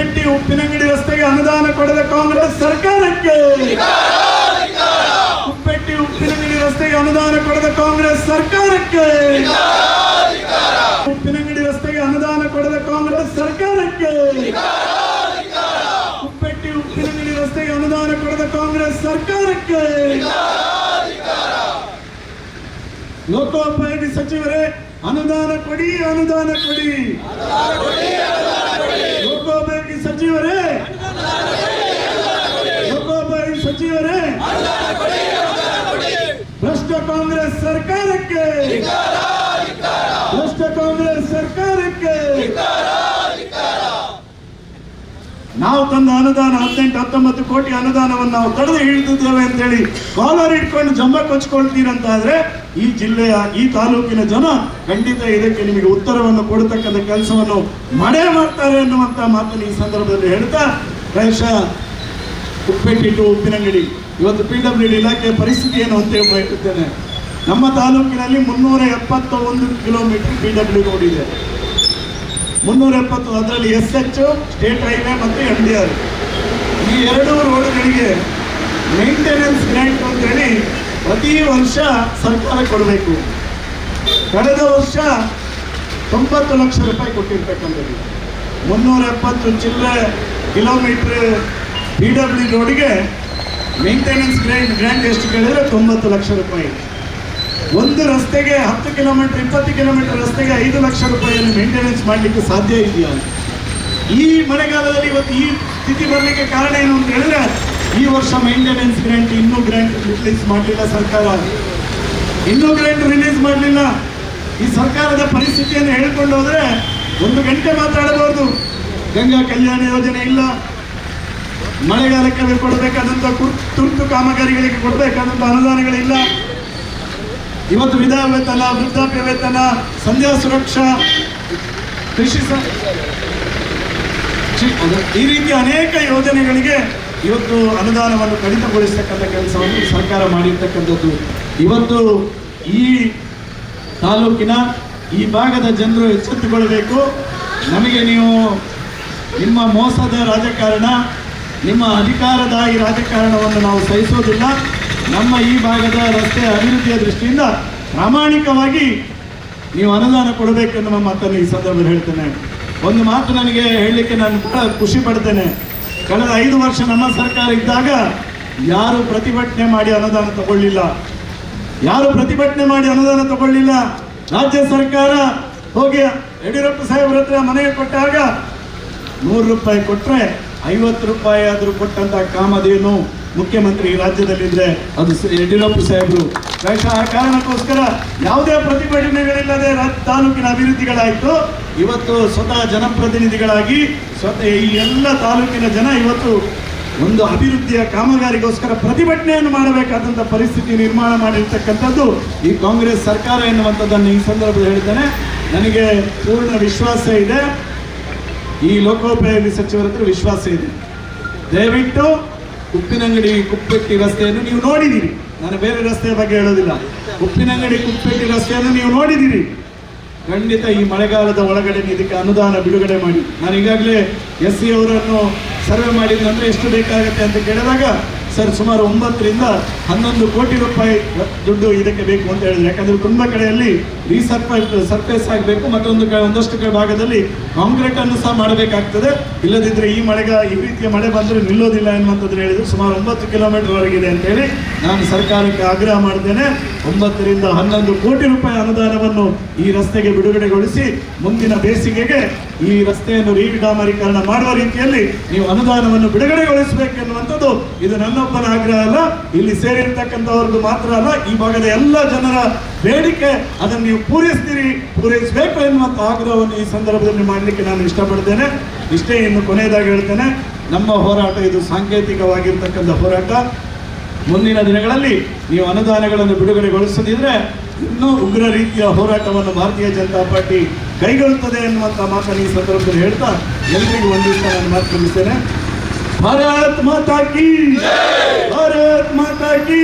ಕುಪ್ಪೆಟ್ಟಿ ಉಪ್ಪಿನಂಗಡಿ ರಸ್ತೆಗೆ ಅನುದಾನ ಕೊಡದ ಕಾಂಗ್ರೆಸ್ ಸರ್ಕಾರಕ್ಕೆ. ಕುಪ್ಪೆಟ್ಟಿ ಉಪ್ಪಿನಂಗಡಿ ರಸ್ತೆಗೆ ಅನುದಾನ ಕೊಡದ ಕಾಂಗ್ರೆಸ್ ಸರ್ಕಾರಕ್ಕೆ. ಉಪ್ಪಿನಂಗಡಿ ರಸ್ತೆಗೆ ಅನುದಾನ ಕೊಡದ ಕಾಂಗ್ರೆಸ್ ಸರ್ಕಾರಕ್ಕೆ. ಕುಪ್ಪೆಟ್ಟಿ ಉಪ್ಪಿನಂಗಡಿ ರಸ್ತೆಗೆ ಅನುದಾನ ಕೊಡದ ಕಾಂಗ್ರೆಸ್ ಸರ್ಕಾರಕ್ಕೆ. ಲೋಕೋಪಯೋಗಿ ಸಚಿವರೇ, ಅನುದಾನ ಕೊಡಿ ಅನುದಾನ ಕೊಡಿ. ಲೋಕೋಪಯೋಗಿ ಸಚಿವರೇ. ಲೋಕೋಪಯೋಗಿ ಸಚಿವರೇ. ಭ್ರಷ್ಟ ಕಾಂಗ್ರೆಸ್ ಸರ್ಕಾರಕ್ಕೆ ಭ್ರಷ್ಟ ಕಾಂಗ್ರೆಸ್ ಸರ್ಕಾರಕ್ಕೆ ನಾವು ತಂದ ಅನುದಾನ ಹದಿನೆಂಟು, ಹತ್ತೊಂಬತ್ತು ಕೋಟಿ ಅನುದಾನವನ್ನು ನಾವು ತಡೆದು ಹಿಡಿದಿದ್ದೇವೆ ಅಂತೇಳಿ ಕಾಲರ್ ಇಟ್ಕೊಂಡು ಜಂಬ ಕೊಚ್ಕೊಳ್ತೀರಂತಾದ್ರೆ ಈ ಜಿಲ್ಲೆಯ, ಈ ತಾಲೂಕಿನ ಜನ ಖಂಡಿತ ಇದಕ್ಕೆ ನಿಮಗೆ ಉತ್ತರವನ್ನು ಕೊಡತಕ್ಕಂಥ ಕೆಲಸವನ್ನು ಮಾಡೇ ಮಾಡ್ತಾರೆ ಅನ್ನುವಂಥ ಮಾತನ್ನು ಈ ಸಂದರ್ಭದಲ್ಲಿ ಹೇಳ್ತಾ ಬಹುಶಃ ಉಪ್ಪೆಟ್ಟಿ ಟು ಉಪ್ಪಿನಂಗಡಿ. ಇವತ್ತು ಪಿ ಡಬ್ಲ್ಯೂ ಡಿ ಇಲಾಖೆಯ ಪರಿಸ್ಥಿತಿ ಏನು ಅಂತ ಹೇಳ್ತೇನೆ ನಮ್ಮ ತಾಲೂಕಿನಲ್ಲಿ ಮುನ್ನೂರ ಎಪ್ಪತ್ತ ಒಂದು ಕಿಲೋಮೀಟರ್ ಪಿ ಡಬ್ಲ್ಯೂ ರೋಡ್ ಇದೆ. ಮುನ್ನೂರ ಎಪ್ಪತ್ತು ಅದರಲ್ಲಿ ಎಸ್ ಎಚ್, ಸ್ಟೇಟ್ ಹೈವೇ ಮತ್ತು ಎನ್ ಡಿ ಆರ್. ಈ ಎರಡೂ ರೋಡ್ಗಳಿಗೆ ಮೇಂಟೆನೆನ್ಸ್ ಗ್ರ್ಯಾಂಟ್ ಅಂತೇಳಿ ಪ್ರತಿ ವರ್ಷ ಸರ್ಕಾರ ಕೊಡಬೇಕು. ಕಳೆದ ವರ್ಷ ತೊಂಬತ್ತು ಲಕ್ಷ ರೂಪಾಯಿ ಕೊಟ್ಟಿರ್ತಕ್ಕಂಥದ್ದು. ಮುನ್ನೂರ ಎಪ್ಪತ್ತು ಚಿಲ್ಲರೆ ಕಿಲೋಮೀಟ್ರ್ ಪಿ ಡಬ್ಲ್ಯೂ ರೋಡ್ಗೆ ಮೇಂಟೆನೆನ್ಸ್ ಗ್ರ್ಯಾಂಟ್ ಗ್ರ್ಯಾಂಟ್ ಎಷ್ಟು ಕೇಳಿದರೆ ತೊಂಬತ್ತು ಲಕ್ಷ ರೂಪಾಯಿ. ಒಂದು ರಸ್ತೆಗೆ ಹತ್ತು ಕಿಲೋಮೀಟರ್, ಇಪ್ಪತ್ತು ಕಿಲೋಮೀಟರ್ ರಸ್ತೆಗೆ ಐದು ಲಕ್ಷ ರೂಪಾಯಿಯನ್ನು ಮೇಂಟೆನೆನ್ಸ್ ಮಾಡಲಿಕ್ಕೆ ಸಾಧ್ಯ ಇದೆಯಾ? ಈ ಮಳೆಗಾಲದಲ್ಲಿ ಇವತ್ತು ಈ ಸ್ಥಿತಿ ಬರಲಿಕ್ಕೆ ಕಾರಣ ಏನು ಅಂತ ಹೇಳಿದ್ರೆ, ಈ ವರ್ಷ ಮೇಂಟೆನೆನ್ಸ್ ಗ್ರ್ಯಾಂಟ್ ಇನ್ನೂ ಗ್ರ್ಯಾಂಟ್ ರಿಲೀಸ್ ಮಾಡಲಿಲ್ಲ ಸರ್ಕಾರ. ಇನ್ನೂ ಗ್ರ್ಯಾಂಟ್ ರಿಲೀಸ್ ಮಾಡಲಿಲ್ಲ. ಈ ಸರ್ಕಾರದ ಪರಿಸ್ಥಿತಿಯನ್ನು ಹೇಳ್ಕೊಂಡು ಹೋದ್ರೆ ಒಂದು ಗಂಟೆ ಮಾತಾಡಬಹುದು. ಗಂಗಾ ಕಲ್ಯಾಣ ಯೋಜನೆ ಇಲ್ಲ. ಮಳೆಗಾಲಕ್ಕೆ ಕೊಡಬೇಕಾದಂಥ ತುರ್ತು ಕಾಮಗಾರಿಗಳಿಗೆ ಕೊಡಬೇಕಾದಂಥ ಅನುದಾನಗಳಿಲ್ಲ. ಇವತ್ತು ವಿಧವಾ ವೇತನ, ವೃದ್ಧಾಪ್ಯ ವೇತನ, ಸಂಧ್ಯಾ ಸುರಕ್ಷಾ, ಕೃಷಿ ಈ ರೀತಿ ಅನೇಕ ಯೋಜನೆಗಳಿಗೆ ಇವತ್ತು ಅನುದಾನವನ್ನು ಕಡಿತಗೊಳಿಸ್ತಕ್ಕಂಥ ಕೆಲಸವನ್ನು ಸರ್ಕಾರ ಮಾಡಿರ್ತಕ್ಕಂಥದ್ದು. ಇವತ್ತು ಈ ತಾಲೂಕಿನ ಈ ಭಾಗದ ಜನರು ಎಚ್ಚೆತ್ತುಕೊಳ್ಬೇಕು ನಮಗೆ ನೀವು ನಿಮ್ಮ ಮೋಸದ ರಾಜಕಾರಣ, ನಿಮ್ಮ ಅಧಿಕಾರದ ಈ ರಾಜಕಾರಣವನ್ನು ನಾವು ಸಹಿಸೋದಿಲ್ಲ. ನಮ್ಮ ಈ ಭಾಗದ ರಸ್ತೆ ಅಭಿವೃದ್ಧಿಯ ದೃಷ್ಟಿಯಿಂದ ಪ್ರಾಮಾಣಿಕವಾಗಿ ನೀವು ಅನುದಾನ ನಮ್ಮ ಮಾತನ್ನು ಈ ಸಂದರ್ಭದಲ್ಲಿ ಹೇಳ್ತೇನೆ. ಒಂದು ಮಾತು ನನಗೆ ಹೇಳಲಿಕ್ಕೆ ನಾನು ಬಹಳ ಖುಷಿ ಪಡ್ತೇನೆ. ಕಳೆದ ಐದು ವರ್ಷ ನಮ್ಮ ಸರ್ಕಾರ ಇದ್ದಾಗ ಯಾರು ಪ್ರತಿಭಟನೆ ಮಾಡಿ ಅನುದಾನ ತಗೊಳ್ಳಿಲ್ಲ. ಯಾರು ಪ್ರತಿಭಟನೆ ಮಾಡಿ ಅನುದಾನ ತಗೊಳ್ಳಿಲ್ಲ. ರಾಜ್ಯ ಸರ್ಕಾರ ಹೋಗಿ ಯಡಿಯೂರಪ್ಪ ಸಾಹೇಬ್ರ ಹತ್ರ ಮನೆಗೆ ಕೊಟ್ಟಾಗ ನೂರು ರೂಪಾಯಿ ಕೊಟ್ಟರೆ ಐವತ್ತು ರೂಪಾಯಿ ಆದರೂ ಕೊಟ್ಟಂತ ಕಾಮಧೇನು ಮುಖ್ಯಮಂತ್ರಿ ಈ ರಾಜ್ಯದಲ್ಲಿದ್ದರೆ ಅದು ಯಡಿಯೂರಪ್ಪ ಸಾಹೇಬರು. ಆ ಕಾರಣಕ್ಕೋಸ್ಕರ ಯಾವುದೇ ಪ್ರತಿಭಟನೆಗಳಿಲ್ಲದೆ ತಾಲೂಕಿನ ಅಭಿವೃದ್ಧಿಗಳಾಯಿತು. ಇವತ್ತು ಸ್ವತಃ ಜನಪ್ರತಿನಿಧಿಗಳಾಗಿ ಸ್ವತಃ ಈ ಎಲ್ಲ ತಾಲೂಕಿನ ಜನ ಇವತ್ತು ಒಂದು ಅಭಿವೃದ್ಧಿಯ ಕಾಮಗಾರಿಗೋಸ್ಕರ ಪ್ರತಿಭಟನೆಯನ್ನು ಮಾಡಬೇಕಾದಂಥ ಪರಿಸ್ಥಿತಿ ನಿರ್ಮಾಣ ಮಾಡಿರ್ತಕ್ಕಂಥದ್ದು ಈ ಕಾಂಗ್ರೆಸ್ ಸರ್ಕಾರ ಎನ್ನುವಂಥದ್ದನ್ನು ಈ ಸಂದರ್ಭದಲ್ಲಿ ಹೇಳ್ತೇನೆ. ನನಗೆ ಪೂರ್ಣ ವಿಶ್ವಾಸ ಇದೆ. ಈ ಲೋಕೋಪಯೋಗಿ ಸಚಿವರ ಹತ್ರ ವಿಶ್ವಾಸ ಇದೆ. ದಯವಿಟ್ಟು ಉಪ್ಪಿನಂಗಡಿ ಕುಪ್ಪೆಟ್ಟಿ ರಸ್ತೆಯನ್ನು ನೀವು ನೋಡಿದ್ದೀರಿ ನಾನು ಬೇರೆ ರಸ್ತೆಯ ಬಗ್ಗೆ ಹೇಳೋದಿಲ್ಲ. ಉಪ್ಪಿನಂಗಡಿ ಕುಪ್ಪೆಟ್ಟಿ ರಸ್ತೆಯನ್ನು ನೀವು ನೋಡಿದ್ದೀರಿ ಖಂಡಿತ ಈ ಮಳೆಗಾಲದ ಒಳಗಡೆ ಇದಕ್ಕೆ ಅನುದಾನ ಬಿಡುಗಡೆ ಮಾಡಿ. ನಾನು ಈಗಾಗಲೇ ಎಸ್ ಸಿ ಅವರನ್ನು ಸರ್ವೆ ಮಾಡಿದ ನಂತರ ಎಷ್ಟು ಬೇಕಾಗುತ್ತೆ ಅಂತ ಕೇಳಿದಾಗ, ಸರ್, ಸುಮಾರು ಒಂಬತ್ತರಿಂದ ಹನ್ನೊಂದು ಕೋಟಿ ರೂಪಾಯಿ ದುಡ್ಡು ಇದಕ್ಕೆ ಬೇಕು ಅಂತ ಹೇಳಿದ್ರು. ಯಾಕಂದ್ರೆ ತುಂಬ ಕಡೆಯಲ್ಲಿ ರೀಸರ್ಫೇಸ್ ಸರ್ಫೇಸ್ ಆಗಬೇಕು, ಮತ್ತೊಂದು ಒಂದಷ್ಟು ಭಾಗದಲ್ಲಿ ಕಾಂಕ್ರೀಟ್ ಅನ್ನು ಸಹ ಮಾಡಬೇಕಾಗ್ತದೆ. ಇಲ್ಲದಿದ್ದರೆ ಈ ಮಳೆಗ ಈ ರೀತಿಯ ಮಳೆ ಬಂದರೆ ನಿಲ್ಲೋದಿಲ್ಲ ಎನ್ನುವಂಥದ್ದು ಹೇಳಿದ್ರು. ಸುಮಾರು ಒಂಬತ್ತು ಕಿಲೋಮೀಟರ್ ವರೆಗಿದೆ ಅಂತೇಳಿ ನಾನು ಸರ್ಕಾರಕ್ಕೆ ಆಗ್ರಹ ಮಾಡಿದ್ದೇನೆ ಒಂಬತ್ತರಿಂದ ಹನ್ನೊಂದು ಕೋಟಿ ರೂಪಾಯಿ ಅನುದಾನವನ್ನು ಈ ರಸ್ತೆಗೆ ಬಿಡುಗಡೆಗೊಳಿಸಿ ಮುಂದಿನ ಬೇಸಿಗೆಗೆ ಈ ರಸ್ತೆಯನ್ನು ರೀಡಾಮರೀಕರಣ ಮಾಡುವ ರೀತಿಯಲ್ಲಿ ನೀವು ಅನುದಾನವನ್ನು ಬಿಡುಗಡೆಗೊಳಿಸಬೇಕೆನ್ನುವಂಥದ್ದು ಇದು ನನ್ನೊಬ್ಬನ ಆಗ್ರಹ ಅಲ್ಲ. ಇಲ್ಲಿ ಸೇರಿರ್ತಕ್ಕಂಥವ್ರದ್ದು ಮಾತ್ರ ಅಲ್ಲ. ಈ ಭಾಗದ ಎಲ್ಲ ಜನರ ಬೇಡಿಕೆ, ಅದನ್ನು ನೀವು ಪೂರೈಸ್ತೀರಿ, ಪೂರೈಸಬೇಕು ಎನ್ನುವಂಥ ಆಗ್ರಹವನ್ನು ಈ ಸಂದರ್ಭದಲ್ಲಿ ಮಾಡಲಿಕ್ಕೆ ನಾನು ಇಷ್ಟಪಡ್ತೇನೆ. ಇಷ್ಟೇ ಇನ್ನು ಕೊನೆಯದಾಗಿ ಹೇಳ್ತೇನೆ, ನಮ್ಮ ಹೋರಾಟ ಇದು ಸಾಂಕೇತಿಕವಾಗಿರ್ತಕ್ಕಂಥ ಹೋರಾಟ. ಮುಂದಿನ ದಿನಗಳಲ್ಲಿ ನೀವು ಅನುದಾನಗಳನ್ನು ಬಿಡುಗಡೆಗೊಳಿಸದಿದ್ರೆ ಇನ್ನೂ ಉಗ್ರ ರೀತಿಯ ಹೋರಾಟವನ್ನು ಭಾರತೀಯ ಜನತಾ ಪಾರ್ಟಿ ಕೈಗೊಳ್ಳುತ್ತದೆ ಎನ್ನುವಂಥ ಮಾತನ್ನು ಈ ಸಂದರ್ಭದಲ್ಲಿ ಹೇಳ್ತಾ ಎಲ್ರಿಗೂ ಒಂದಿಷ್ಟ ನಾನು ಮಾತು ಮುಗಿಸ್ತೇನೆ ಭಾರತ್ ಮಾತಾ ಕಿ ಭಾರತ್ ಮಾತಾ ಕಿ